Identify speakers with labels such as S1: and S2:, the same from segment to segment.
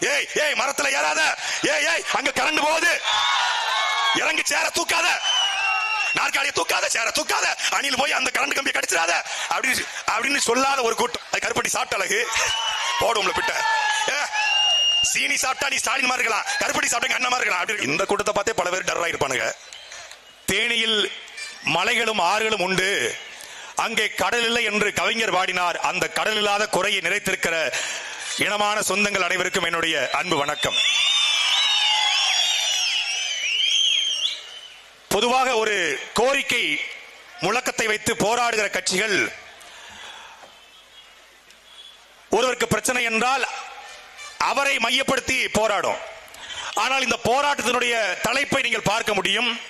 S1: ஏய் ஏய் மரத்துல ஏறாத. ஏய் ஏய் அங்க கரண்ட் போகுது. இறங்கி சேர தூக்காத. நாற்காலியை தூக்காத சேர தூக்காத. அணில் போய் அந்த கரண்ட் கம்பியை கடிச்சிடாத. அப்படின்னு அப்படின்னு சொல்லாத ஒரு கூட்டம். அது கருப்பட்டி சாப்பிட்ட அழகு. போடும்ல பிட்ட ஏ, சீனி சாப்பிட்டா நீ ஸ்டாலின் மாதிரி இருக்கலாம். கருப்பட்டி சாப்பிட்டா அண்ணமா இருக்கலாம். அப்படி இந்த கூட்டத்தை பார்த்தே பல பேர் டர்ரா இருப்பானுங்க. தேனியில் மலைகளும் ஆறுகளும் உண்டு. அங்கே கடல் இல்லை என்று கவிஞர் பாடினார். அந்த கடல் இல்லாத குறையை நிறைத்திருக்கிற இனமான சொந்தங்கள் அனைவருக்கும் என்னுடைய அன்பு வணக்கம். பொதுவாக ஒரு கோரிக்கை முழக்கத்தை வைத்து போராடுகிற கட்சிகள் ஒருவருக்கு பிரச்சனை என்றால் அவரை மையப்படுத்தி போராடும். ஆனால் இந்த போராட்டத்தினுடைய தலைப்பை நீங்கள் பார்க்க முடியும்.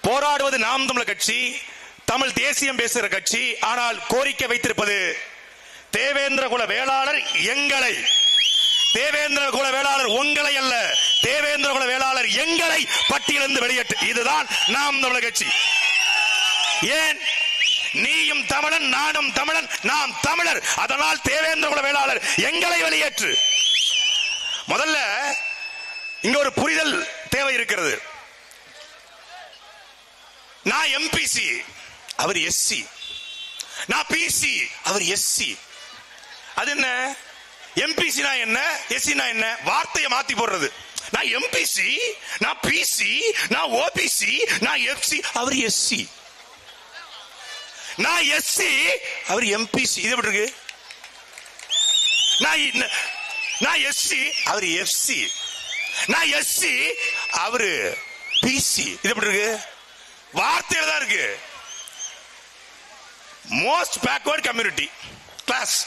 S1: போராடுவது நாம் தமிழர் கட்சி தமிழ் தேசியம் பேசுகிற கட்சி ஆனால் கோரிக்கை வைத்திருப்பது தேவேந்திர குல வேளாளர் எங்களை. தேவேந்திர குல வேளாளர் உங்களை அல்ல. தேவேந்திர குல வேளாளர் எங்களை பட்டியலிருந்து வெளியேற்று. இதுதான் நாம் தமிழர் கட்சி. ஏன்? நீயும் தமிழன் நானும் தமிழன் நாம் தமிழர். அதனால் தேவேந்திர குல வேளாளர் எங்களை வெளியேற்று. முதல்ல இங்க ஒரு புரிதல் தேவை இருக்கிறது. நான் எம்பிசி அவர் எஸ்சி நான் பிசி அவர் எஸ்சி அது என்ன? எம்பிசி என்ன? எஸ்சி என்ன? வார்த்தையை மாத்தி போடுறது. நான் எம்பிசி நான் பிசி நான் ஓபிசி நான் எஃப்சி அவர் எஸ்சி நான் எஸ்சி அவர் எம்பிசி இது எப்படி இருக்கு? நான் நான் எஸ்சி அவர் எஃப்சி நான் எஸ்சி அவரு பிசி இது எப்படி இருக்கு? வார்த்தையில தான் இருக்கு. மோஸ்ட் பேக்வர்ட் கம்யூனிட்டி கிளாஸ்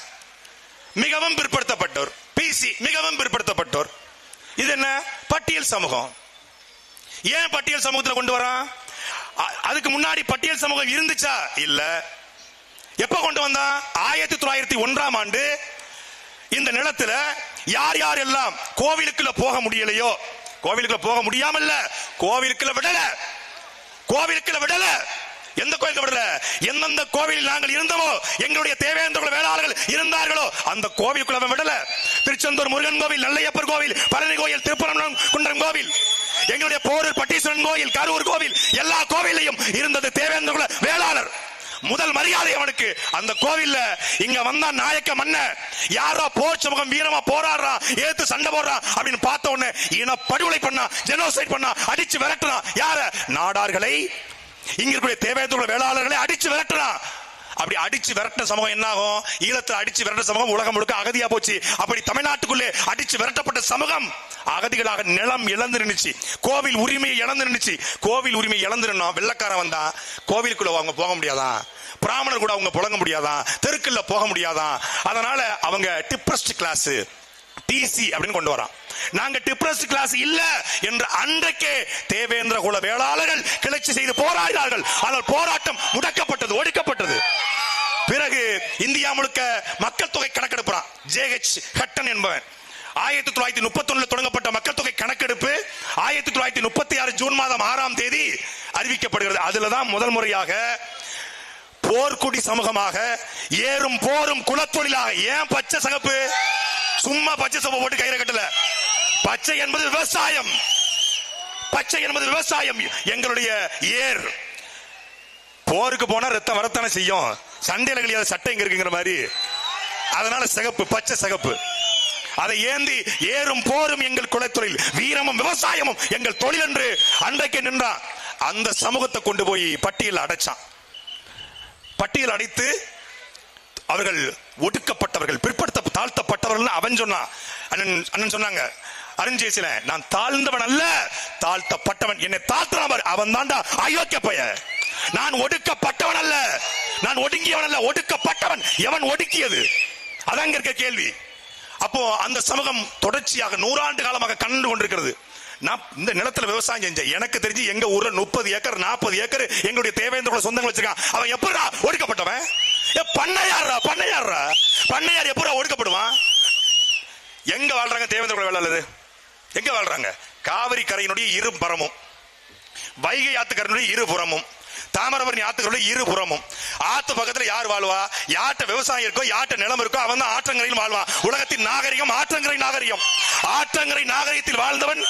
S1: மிகவும் பிற்படுத்தப்பட்டோர். பிசி மிகவும் பிற்படுத்தப்பட்டோர். இது என்ன? பட்டியல் சமூகம். ஏன் பட்டியல் சமூகத்தில் கொண்டு வரான்? அ- அதுக்கு முன்னாடி பட்டியல் சமூகம் இருந்துச்சா? இல்ல. எப்ப கொண்டு வந்தான்? ஆயிரத்தி தொள்ளாயிரத்தி ஒன்றாம் ஆண்டு இந்த நிலத்துல யார் யார் எல்லாம் கோவிலுக்குள்ள போக முடியலையோ கோவிலுக்குள்ள போக முடியாமல்ல கோவிலுக்குள்ள விடல கோவிலுக்குள்ள விடல எந்த கோயிலுக்கு விடல எந்தெந்த கோவிலில் நாங்கள் இருந்தோமோ எங்களுடைய தேவேந்திர குல வேளாளர்கள் இருந்தார்களோ அந்த கோவிலுக்குள்ள அவன் விடல. திருச்செந்தூர் முருகன் கோவில் நல்லையப்பர் கோவில் பழனி கோயில் திருப்பரம் குன்றம் கோவில் எங்களுடைய போரூர் பட்டீஸ்வரன் கோயில் கரூர் கோவில் எல்லா கோவிலையும் இருந்தது தேவேந்திர குல வேளாளர். முதல் மரியாதை அவனுக்கு. அந்த கோவில்ல இங்க வந்தா நாயக்க மன்ன யாரோ போர் சமூகம் வீரமா போராடுறான் ஏத்து சண்டை போடுறான் அப்படின்னு பார்த்த உடனே இன படுகொலை பண்ணா ஜெனோசைட் பண்ணா அடிச்சு விரட்டுறான் யார? நாடார்களை இங்க இருக்கக்கூடிய தேவையத்துள்ள வேளாளர்களை அடிச்சு விரட்டுறான் அப்படி அடிச்சு விரட்ட சமூகம் என்ன ஆகும் ஈழத்தில் அடிச்சு விரட்ட சமூகம் உலகம் முழுக்க அகதியா போச்சு. அப்படி தமிழ்நாட்டுக்குள்ளே அடிச்சு விரட்டப்பட்ட சமூகம் அகதிகளாக நிலம் இழந்து நின்றுச்சு கோவில் உரிமையை இழந்து நின்றுச்சு கோவில் உரிமை இழந்து நின்னோம் வெள்ளக்காரன் வந்தா கோவிலுக்குள்ள அவங்க போக முடியாதான் பிராமணர் கூட அவங்க புழங்க முடியாதான் தெருக்கில் போக முடியாதான் அதனால அவங்க டிப்ரஸ்ட் கிளாஸ் டிசி அப்படின்னு கொண்டு வரான். நாங்க டிப்ரஸ்ட் கிளாஸ் இல்ல என்று அன்றைக்கே தேவேந்திர குல வேளாளர்கள் கிளர்ச்சி செய்து போராடினார்கள். ஆனால் போராட்டம் முடக்கப்பட்டது ஒடுக்கப்பட்டது. பிறகு இந்தியா முழுக்க மக்கள் தொகை கணக்கெடுப்புறான். ஜேஹெச் ஹட்டன் என்பவன். ஆயிரத்தி தொள்ளாயிரத்தி முப்பத்தி ஒண்ணுல தொடங்கப்பட்ட மக்கள் தொகை கணக்கெடுப்பு ஆயிரத்தி தொள்ளாயிரத்தி முப்பத்தி ஆறு ஜூன் மாதம் ஆறாம் தேதி அறிவிக்கப்படுகிறது. அதுலதான் முதல் முறையாக போர்க்குடி சமூகமாக ஏறும் போரும் குலத்தொழிலாக. ஏன் பச்சை சகப்பு? சும்மா பச்சை சோப்பை போட்டு கயிறை கட்டல. பச்சை என்பது விவசாயம். பச்சை என்பது விவசாயம். எங்களுடைய ஏர். போருக்கு போனா ரத்தம் வரத்தானே செய்யும். சண்டையில கிடையாது சட்டை இங்க இருக்குங்கிற மாதிரி. அதனால சிகப்பு பச்சை சிகப்பு. அதை ஏந்தி ஏறும் போரும் எங்கள் குலத்தொழில். வீரமும் விவசாயமும் எங்கள் தொழில் என்று அன்றைக்கு நின்றான் அந்த சமூகத்தை கொண்டு போய் பட்டியல் அடைச்சான். பட்டியல் அடைத்து அவர்கள் ஒடுக்கப்பட்டவர்கள் பிற்படுத்த தாழ்த்தப்பட்டவர்கள் அவன் சொன்னான். அண்ணன் அண்ணன் சொன்னாங்க அருஞ்சேசில நான் தாழ்ந்தவன் அல்ல தாழ்த்தப்பட்டவன். என்னை தாழ்த்தினவர் அவன் தாண்டா அயோக்கிய பைய நான் ஒடுக்கப்பட்டவன் அல்ல. நான் ஒடுங்கியவன் அல்ல. ஒடுக்கப்பட்டவன். எவன் ஒடுக்கியது? அதான் இருக்க கேள்வி. அப்போ அந்த சமூகம் தொடர்ச்சியாக நூறாண்டு காலமாக கண்டு கொண்டிருக்கிறது. நான் இந்த நிலத்துல விவசாயம் செஞ்சேன். எனக்கு தெரிஞ்சு எங்க ஊர்ல முப்பது ஏக்கர் நாற்பது ஏக்கர் எங்களுடைய தேவேந்திர சொந்தங்கள் வச்சிருக்கான். அவன் எப்படா ஒடுக்கப்பட்டவன்? ஏ பண்ணையாடுறா பண்ணையார் எப்போ ஒடுக்கப்படுவான்? எங்க வாழ்றாங்க தேவேந்திர குல வேளாளது எங்க வாழ்றாங்க? காவிரி கரையினுடைய இரு பரமும். வைகை ஆத்துக்கரையினுடைய இரு புறமும். தாமிரபரணி ஆத்துக்குள்ள இருபுறமும் ஆத்து பக்கத்துல யார் வாழ்வா? யார்கிட்ட விவசாயம் இருக்கோ யார்கிட்ட நிலம் இருக்கோ அவன் தான் ஆற்றங்கரையில் வாழ்வான். உலகத்தின் நாகரிகம் ஆற்றங்கரை நாகரிகம். ஆற்றங்கரை நாகரிகத்தில் வாழ்ந்தவன்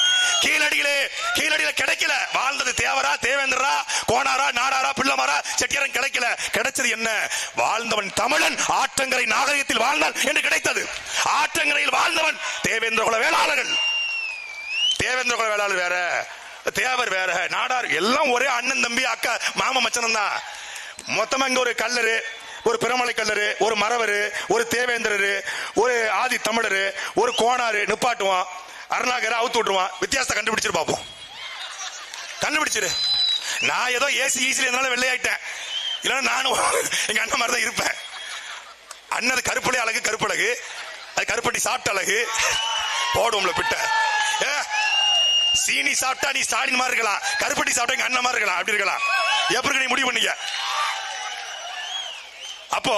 S1: கீழடியிலே கீழடியில கிடைக்கல. வாழ்ந்தது தேவரா தேவேந்திரா கோனாரா நாடாரா பிள்ளமாரா செட்டியாரன் கிடைக்கல. கிடைச்சது என்ன? வாழ்ந்தவன் தமிழன் ஆற்றங்கரை நாகரிகத்தில் வாழ்ந்தான் என்று கிடைத்தது. ஆற்றங்கரையில் வாழ்ந்தவன் தேவேந்திர குல வேளாளர்கள் தேவேந்திர குல வேளாளர் வேற. தேவர் வேற நாடார் எல்லாம் ஒரே அண்ணன் தம்பி அக்கா மாம மச்சனம் தான் மொத்தமா இங்க ஒரு கல்லரு ஒரு பெருமலை கல்லரு ஒரு மரவர் ஒரு தேவேந்திரரு ஒரு ஆதி தமிழரு ஒரு கோணாரு நிப்பாட்டுவான். அருணாகரை அவுத்து விட்டுருவான். வித்தியாசத்தை கண்டுபிடிச்சிரு பார்ப்போம் கண்டுபிடிச்சிரு. நான் ஏதோ ஏசி ஈசில இருந்தாலும் வெள்ளையாயிட்டேன். இல்லைன்னா நானும் எங்க அண்ணன் மாதிரி தான் இருப்பேன். அண்ணன் கருப்பலை அழகு கருப்பழகு. அது கருப்பட்டி சாப்பிட்ட அழகு. போடுவோம்ல பிட்ட. ஏ, சீனி சாப்பிட்டா நீ ஸ்டாலின் மாதிரி இருக்கலாம். கருப்பட்டி சாப்பிட்டா எங்க அண்ணன் மாதிரி இருக்கலாம். அப்படி இருக்கலாம். எப்படி நீ முடிவு பண்ணீங்க? அப்போ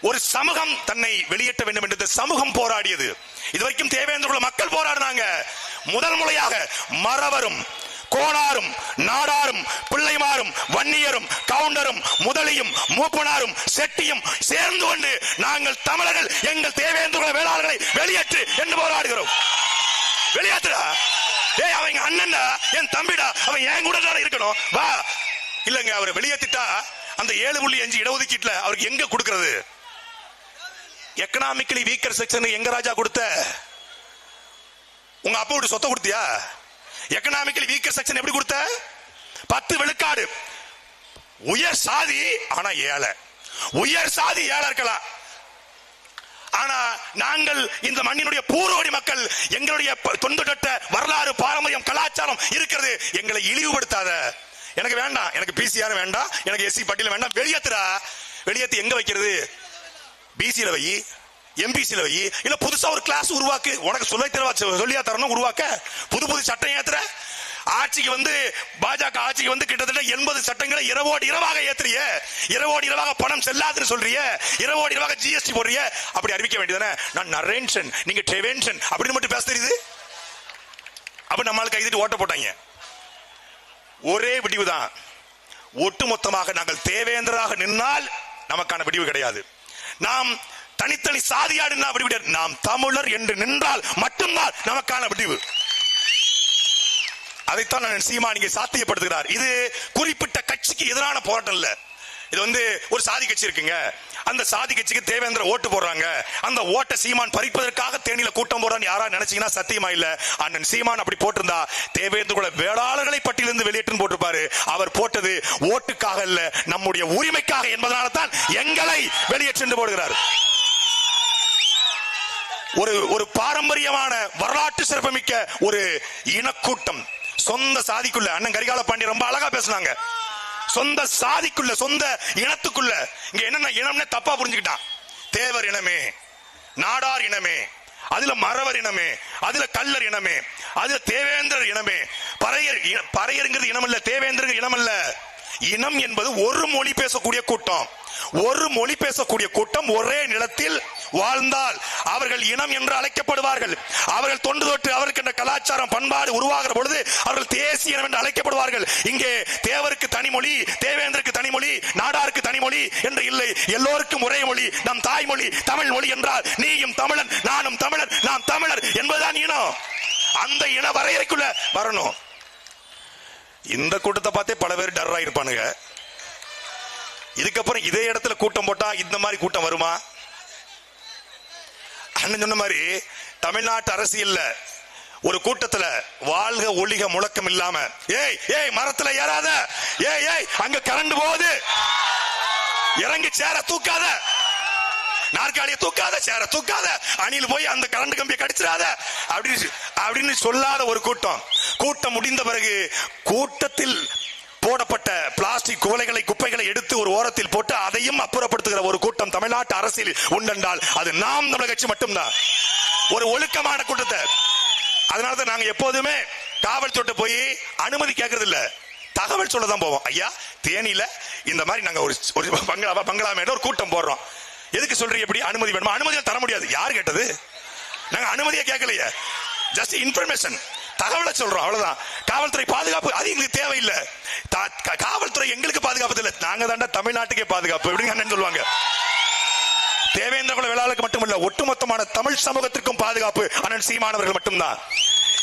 S1: ஒரு சமூகம் தன்னை வெளியேற்ற வேண்டும் என்று சமூகம் போராடியது. இதுவரைக்கும் தேவேந்திர குல மக்கள் போராடினாங்க. முதல் முறையாக மறவரும் கோணாரும் நாடாரும் பிள்ளைமாரும் வன்னியரும் கவுண்டரும் முதலியும் மூப்பனாரும் செட்டியும் சேர்ந்து கொண்டு நாங்கள் தமிழர்கள் எங்கள் தேவேந்திர வேளாளர்களை வெளியேற்று என்று போராடுகிறோம். வெளியேற்றுடா. ஏய் அவங்க அண்ணன்டா என் தம்பிடா அவன் என் கூட இருக்கணும். வா. இல்லங்க அவரை வெளியேத்திட்டா அந்த ஏழு புள்ளி அஞ்சு இடஒதுக்கீட்டுல அவருக்கு எங்க கொடுக்கறது? எக்கனாமிக்கலி வீக்கர் செக்ஷன் எங்க ராஜா கொடுத்த? உங்க அப்பா விட்டு சொத்தை கொடுத்தியா? எக்கனாமிக்கலி வீக்கர் செக்ஷன் எப்படி கொடுத்த? பத்து விழுக்காடு. உயர் சாதி ஆனா ஏழை. உயர் சாதி ஏழை இருக்கலாம். ஆனா நாங்கள் இந்த மண்ணினுடைய பூர்வடி மக்கள் எங்களுடைய தொண்டுகட்ட வரலாறு பாரம்பரியம் கலாச்சாரம் இருக்கிறது எங்களை இழிவுபடுத்தாத. எனக்கு வேண்டாம். எனக்கு பிசிஆர் வேண்டாம். எனக்கு எஸ்சி பட்டியல் வேண்டாம். வெளியேத்துறா வெளியேத்து எங்க வைக்கிறது? பிசியில வை. எம்பிசியில வை. இல்ல புதுசா ஒரு கிளாஸ் உருவாக்கு. உனக்கு சொல்லி தரவா சொல்லியா தரணும் உருவாக்க? புது புது சட்டம் ஏத்துற? ஆட்சிக்கு வந்து பாஜக ஆட்சிக்கு வந்து கிட்டத்தட்ட எண்பது சட்டங்களை இரவோடு இரவாக ஏத்துறிய. இரவோடு இரவாக பணம் செல்லாதுன்னு சொல்றிய. இரவோடு இரவாக ஜிஎஸ்டி போடுறிய. அப்படி அறிவிக்க வேண்டியதானே நான் நரேன்ஷன் நீங்க ட்ரெவென்ஷன் அப்படின்னு மட்டும் பேச தெரியுது. அப்ப நம்மளுக்கு கைதிட்டு ஓட்ட போட்டாங்க. ஒரே விடிவுதான். ஒட்டுமொத்தமாக நாங்கள் தேவேந்திராக நின்னால் நமக்கான விடிவு கிடையாது. நாம் தனித்தனி சாதியாடுனா விடிவு நாம் தமிழர் என்று நின்றால் மட்டும்தான் நமக்கான விடிவு. அதைத்தான் நான் சீமா நீங்க சாத்தியப்படுத்துகிறார். இது குறிப்பிட்ட கட்சிக்கு எதிரான போராட்டம் இல்ல. இது வந்து ஒரு சாதி கட்சி இருக்குங்க. அந்த சாதி கட்சிக்கு தேவேந்திர ஓட்டு போடுறாங்க. அந்த ஓட்டை சீமான் பறிப்பதற்காக தேனியில கூட்டம் போடுறான்னு யாரா நினைச்சீங்கன்னா சத்தியமா இல்ல. அண்ணன் சீமான் அப்படி போட்டிருந்தா தேவேந்திர வேளாளர்களை பட்டியலிருந்து வெளியேற்று போட்டிருப்பாரு. அவர் போட்டது ஓட்டுக்காக இல்ல நம்முடைய உரிமைக்காக என்பதனால தான் எங்களை வெளியேற்று போடுகிறார். ஒரு ஒரு பாரம்பரியமான வரலாற்று சிறப்புமிக்க ஒரு இனக்கூட்டம். சொந்த சாதிக்குள்ள அண்ணன் கரிகால பாண்டி ரொம்ப அழகா பேசினாங்க. சொந்த சாதிக்குள்ள சொந்த இனத்துக்குள்ள. இங்க என்னென்ன இனம்னு தப்பா புரிஞ்சுக்கிட்டான். தேவர் இனமே நாடார் இனமே அதுல மறவர் இனமே அதுல கல்லர் இனமே அதுல தேவேந்திரர் இனமே. பறையர் இன- பறையருங்கிறது இனம் இல்ல தேவேந்திரர் இனம் அல்ல இனம் என்பது ஒரு மொழி பேசக்கூடிய கூட்டம். ஒரு மொழி பேசக்கூடிய கூட்டம் ஒரே நிலத்தில் வாழ்ந்தால் அவர்கள் இனம் என்று அழைக்கப்படுவார்கள். அவர்கள் தொண்டு தொட்டு அவருக்கு கலாச்சாரம் பண்பாடு உருவாகிற பொழுது அவர்கள் தேசிய இனம் என்று அழைக்கப்படுவார்கள். இங்கே தேவருக்கு தனிமொழி தேவேந்தருக்கு தனிமொழி நாடாருக்கு தனிமொழி என்று இல்லை. எல்லோருக்கும் ஒரே மொழி நம் தாய்மொழி தமிழ் மொழி என்றால் நீயும் தமிழன் நானும் தமிழர் நாம் தமிழர் என்பதுதான் இனம். அந்த இன வரையறைக்குள்ள வரணும். இந்த கூட்டத்தை பார்த்தே பல பேர் டர்ரா இருப்பானுங்க இதுக்கப்புறம் இதே இடத்துல கூட்டம் போட்டா இந்த மாதிரி கூட்டம் வருமா? அண்ணன் சொன்ன மாதிரி தமிழ்நாட்டு அரசியல்ல ஒரு கூட்டத்துல வாழ்க ஒளிக முழக்கம் இல்லாம ஏய் ஏய் மரத்துல ஏறாத. ஏய் ஏய் அங்க கரண்ட் போகுது. இறங்கி சேர தூக்காத. நாற்காலியை தூக்காத சேர தூக்காத அணியில் போய் அந்த கரண்ட் கம்பியை கடிச்சிடாத. அப்படின்னு அப்படின்னு சொல்லாத ஒரு கூட்டம். கூட்டம் முடிந்த பிறகு கூட்டத்தில் போடப்பட்ட பிளாஸ்டிக் குவளைகளை குப்பைகளை எடுத்து ஒரு ஓரத்தில் போட்டு அதையும் அப்புறப்படுத்துகிற ஒரு கூட்டம் தமிழ்நாட்டு அரசியல் உண்டென்றால் அது நாம் தமிழக கட்சி மட்டும்தான். ஒரு ஒழுக்கமான கூட்டத்தை. அதனாலதான் நாங்க எப்போதுமே காவல்துறை போய் அனுமதி கேட்கறது இல்ல தகவல் சொல்ல தான் போவோம். ஐயா தேனியில இந்த மாதிரி நாங்க ஒரு ஒரு பங்களா பங்களா ஒரு கூட்டம் போடுறோம். எதுக்கு சொல்றீங்க எப்படி அனுமதி வேணுமா? அனுமதி தர முடியாது. யார் கேட்டது? நாங்க அனுமதியை கேட்கலையே. ஜஸ்ட் இன்ஃபர்மேஷன் தகவலை சொல்றோம் அவ்வளவுதான். காவல்துறை பாதுகாப்பு அது எங்களுக்கு தேவையில்லை. காவல்துறை எங்களுக்கு பாதுகாப்பு இல்லை நாங்க தாண்டா தமிழ்நாட்டுக்கே பாதுகாப்பு. எப்படிங்க அண்ணன் சொல்லுவாங்க? தேவேந்திர குல வேளாளருக்கு மட்டுமல்ல ஒட்டுமொத்தமான தமிழ் சமூகத்திற்கும் பாதுகாப்பு. அண்ணன் சீமானவர்கள் மட்டும்தான்.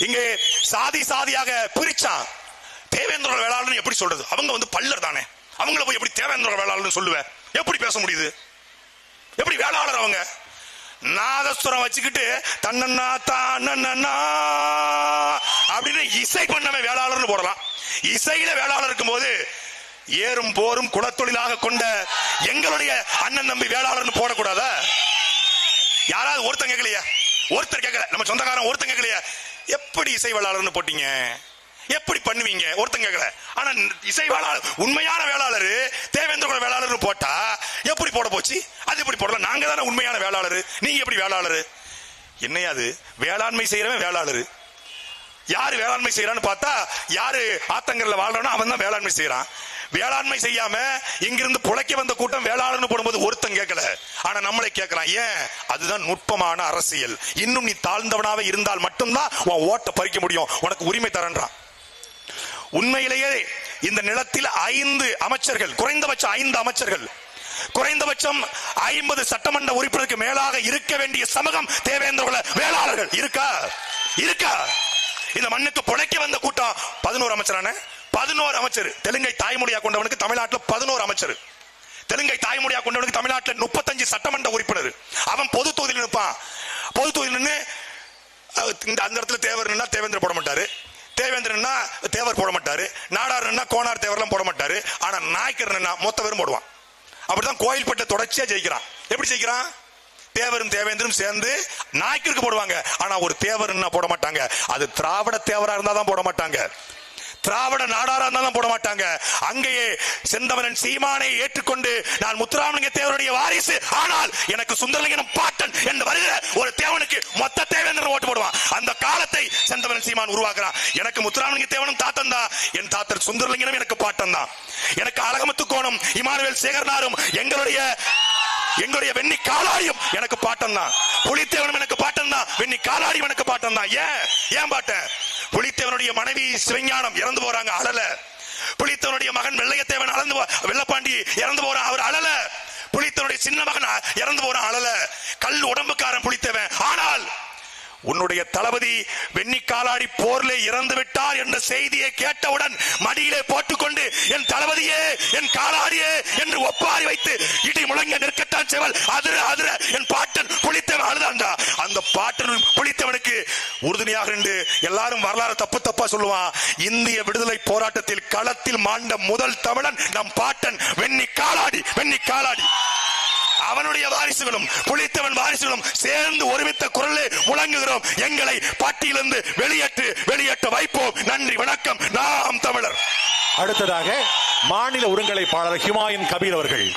S1: இங்கே சாதி சாதியாக பிரிச்சான் தேவேந்திர குல வேளாளர்னு எப்படி சொல்றது? அவங்க வந்து பல்லர் தானே. அவங்கள போய் எப்படி தேவேந்திர குல வேளாளர்னு சொல்லுவேன்? எப்படி பேச முடியுது? எப்படி வேளாளர் அவங்க? நாதஸ்வரம் வச்சுக்கிட்டு தன்னண்ணா தானன்னா அப்படின்னு இசை பண்ணவன் வேளாளர்னு போடலாம். இசையில வேளாளர் இருக்கும்போது ஏறும் போரும் குலத்தொழிலாக கொண்ட எங்களுடைய அண்ணன் தம்பி வேளாளர்னு போடக்கூடாதா? யாராவது ஒருத்தன் கேட்கலையா ஒருத்தர் கேட்கல நம்ம சொந்தக்காரன் ஒருத்தன் கேட்கலையா எப்படி இசை வேளாளர்னு போட்டீங்க? எப்படி பண்ணுவீங்க? ஒருத்தன் கேட்கல ஆனா இசை வேளாளர் உண்மையான வேளாளர் தேவேந்திர குல வேளாளர்னு போட்டா எப்படி போட போச்சு? அது எப்படி போடலாம் நாங்க தானே உண்மையான வேளாளர். நீங்க எப்படி வேளாளர்? என்னையா அது? வேளாண்மை செய்யறவன் வேளாளர். யாரு வேளாண்மை செய்யறான்னு பார்த்தா யாரு ஆத்தங்கரில் வாழ்றானோ அவன் தான் வேளாண்மை செய்யறான் வேளாண்மை செய்யாம இங்கிருந்து புழைக்க வந்த கூட்டம் வேளாளர்னு போடும்போது ஒருத்தன் கேட்கல ஆனா நம்மளை கேட்கலாம் ஏன்? அதுதான் நுட்பமான அரசியல். இன்னும் நீ தாழ்ந்தவனாக இருந்தால் மட்டும்தான் உன் ஓட்டை பறிக்க முடியும். உனக்கு உரிமை தரன்றான். உண்மையிலேயே இந்த நிலத்தில் ஐந்து அமைச்சர்கள் குறைந்தபட்சம் ஐந்து அமைச்சர்கள் குறைந்தபட்சம் ஐம்பது சட்டமன்ற உறுப்பினருக்கு மேலாக இருக்க வேண்டிய சமூகம் தேவேந்திர வேளாளர்கள். இருக்கா? இருக்கா? இந்த மண்ணுக்கு புழைக்க வந்த கூட்டம் பதினோரு அமைச்சரான பதினோரு அமைச்சர். தெலுங்கை தாய்மொழியா கொண்டவனுக்கு தமிழ்நாட்டில் பதினோரு அமைச்சர். தெலுங்கை தாய்மொழியா கொண்டவனுக்கு தமிழ்நாட்டில் முப்பத்தஞ்சு சட்டமன்ற உறுப்பினர். அவன் பொது தொகுதியில் நிற்பான். பொது தொகுதியில் நின்று இந்த அந்த இடத்துல தேவர் நின்னா தேவேந்திர போட மாட்டாரு. தேவேந்திரன்னா தேவர் போட மாட்டாரு நாடாருன்னா கோனார் தேவர்லாம் போட மாட்டாரு ஆனா நாய்க்கர் மொத்த பேரும் போடுவான். அப்படிதான் கோயில்பட்ட தொடர்ச்சியா ஜெயிக்கிறான். எப்படி ஜெயிக்கிறான்? தேவரும் தேவேந்திரும் சேர்ந்து நாய்க்கருக்கு போடுவாங்க. ஆனா ஒரு தேவர்னா போட மாட்டாங்க அது திராவிட தேவரா இருந்தா தான் போட மாட்டாங்க திராவிட நாடாரா இருந்தாலும் போட மாட்டாங்க. அங்கேயே செந்தமரன் சீமானை ஏற்றுக்கொண்டு நான் முத்துராமலிங்க தேவருடைய வாரிசு. ஆனால் எனக்கு சுந்தரலிங்கனம் பாட்டன் என்று வருகிற ஒரு தேவனுக்கு மொத்த தேவன் ஓட்டு போடுவான். அந்த காலத்தை செந்தமரன் சீமான் உருவாக்குறான். எனக்கு முத்துராமலிங்க தேவனும் தாத்தன் தான். என் தாத்தர் சுந்தரலிங்கனும் எனக்கு பாட்டன் தான். எனக்கு அழகமத்து கோணம் இமானுவேல் சேகர்னாரும் எங்களுடைய எங்களுடைய வெண்ணி காலாரியம் எனக்கு பாட்டம் தான். புலித்தேவனும் எனக்கு பாட்டம் தான். வெண்ணி காலாரியம் எனக்கு பாட்டம் தான். ஏன்? ஏன் பாட்ட? புலித்தேவனுடைய மனைவி சிவஞானம் இறந்து போறாங்க அழல. புலித்தேவனுடைய மகன் வெள்ளையத்தேவன் அளந்து வெள்ளப்பாண்டி இறந்து போறான் அவர் அழல. புலித்தேவனுடைய சின்ன மகன் இறந்து போறான் அழல. கல் உடம்புக்காரன் புலித்தேவன். ஆனால் உன்னுடைய தளபதி வெண்ணி காலாடி போர்ல இறந்து விட்டார் என்ற செய்தியை கேட்டவுடன் மடியிலே போட்டுக்கொண்டு என் தளபதியே என் காலாடியே என்று ஒப்பாரி வைத்து இடி முழங்க நிற்கத்தான் செவல். அதிர அதிர என் பாட்டன் புளித்தவன் அழுதாண்டா. அந்த பாட்டன் புளித்தவனுக்கு உறுதுணையாக நின்று எல்லாரும் வரலாறு தப்பு தப்பா சொல்லுவான். இந்திய விடுதலை போராட்டத்தில் களத்தில் மாண்ட முதல் தமிழன் நம் பாட்டன் வெண்ணி காலாடி வெண்ணி காலாடி அவனுடைய வாரிசுகளும் புலித்தவன் வாரிசுகளும் சேர்ந்து ஒருமித்த குரலே முழங்குகிறோம். எங்களை பாட்டியிலிருந்து வெளியேற்று வெளியேற்ற வைப்போம். நன்றி வணக்கம். நாம் தமிழர்.
S2: அடுத்ததாக மாநில ஒருங்கிணைப்பாளர் ஹிமாயின் கபீர் அவர்கள்.